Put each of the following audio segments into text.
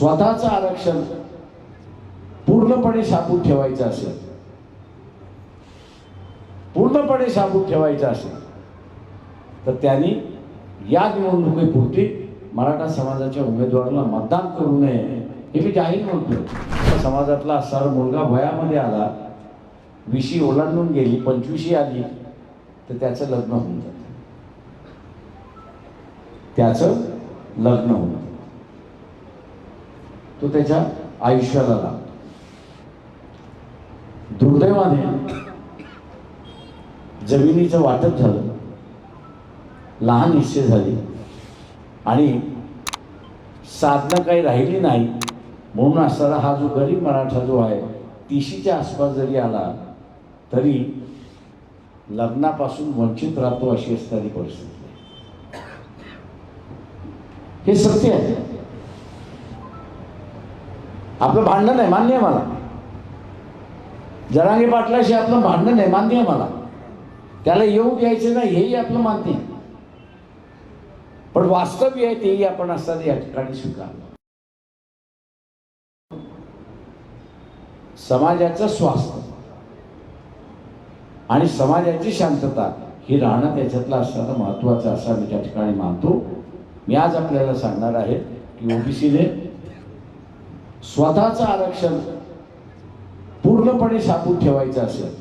स्वतःचं आरक्षण पूर्णपणे साबूत ठेवायचं असेल पूर्णपणे साबूत ठेवायचं असेल तर त्यांनी या निवडणुकीपुरती मराठा समाजाच्या उमेदवाराला मतदान करू नये हे मी जाहीर म्हणतो समाजातला असा मुलगा वयामध्ये आला विशी ओलांडून गेली पंचवीशी आली तर त्याचं लग्न होऊन जातं. त्याचं लग्न होऊन तो त्याच्या आयुष्याला लागतो दुर्दैवाने जमिनीचं वाटप झालं. लहान हिस्से झाले. आणि साधना काही राहिली नाही. म्हणून असणारा हा जो गरीब मराठा जो आहे तिशीच्या आसपास जरी आला तरी लग्नापासून वंचित राहतो अशी असणारी परिस्थिती हे सत्य आहे. आपलं भांडण आहे मान्य आहे मला. जरांगे पाटलाशी आपलं भांडण आहे मान्य आहे मला. त्याला येऊ द्यायचं नाही हेही आपलं मान्य आहे. पण वास्तव्य आहे तेही आपण असताना या ठिकाणी स्वीकारलं. समाजाचं स्वास्थ्य आणि समाजाची शांतता ही राहणं त्याच्यातला असणारा महत्वाचं असा मी त्या ठिकाणी मानतो. मी आज आपल्याला सांगणार आहे की ओबीसीने स्वतःचं आरक्षण पूर्णपणे साबूत ठेवायचं असेल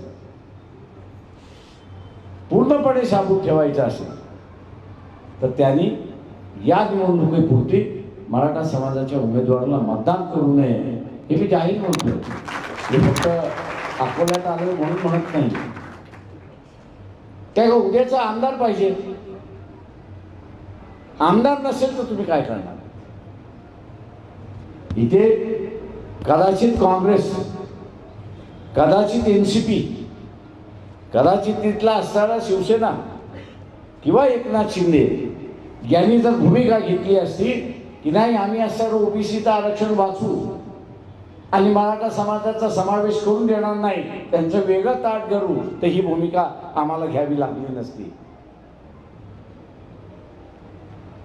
पूर्णपणे साबूत ठेवायचं असेल तर त्यांनी या निवडणुकीपुरती मराठा समाजाच्या उमेदवाराला मतदान करू नये हे मी जाहीर म्हणतो हे फक्त अकोल्यात आलं म्हणून म्हणत नाही. काय उद्याचा आमदार पाहिजे. आमदार नसेल तर तुम्ही काय करणार? इथे कदाचित काँग्रेस कदाचित एन सी पी कदाचित तिथला असणारा शिवसेना किंवा एकनाथ शिंदे यांनी जर भूमिका घेतली असती की नाही आम्ही असणारं ओबीसीचं आरक्षण वाचू आणि मराठा समाजाचा समावेश करून देणार नाही त्यांचं वेगळं ताट करू तर ही भूमिका आम्हाला घ्यावी लागली नसती.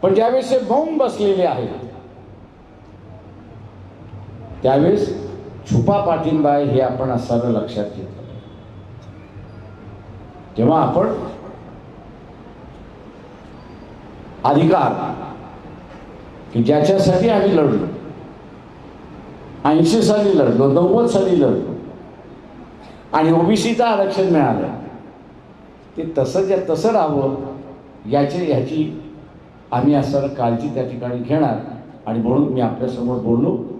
पण ज्यावेळेस हे मौन बसलेले आहेत त्यावेळेस छुपा पाठिंबा आहे हे आपण असताना लक्षात घेतलं तेव्हा आपण अधिकार की ज्याच्यासाठी आम्ही लढलो. ऐंशी साली लढलो नव्वद साली लढलो. आणि ओबीसीचं आरक्षण मिळालं. ते तसं ज्या तसं राहावं याचे ह्याची आम्ही असं काळजी त्या ठिकाणी घेणार. आणि म्हणून मी आपल्यासमोर बोललो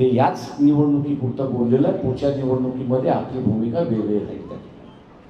ते याच निवडणुकीपुरतं बोललेलं आहे. पुढच्या निवडणुकीमध्ये आपली भूमिका वेगळी राहील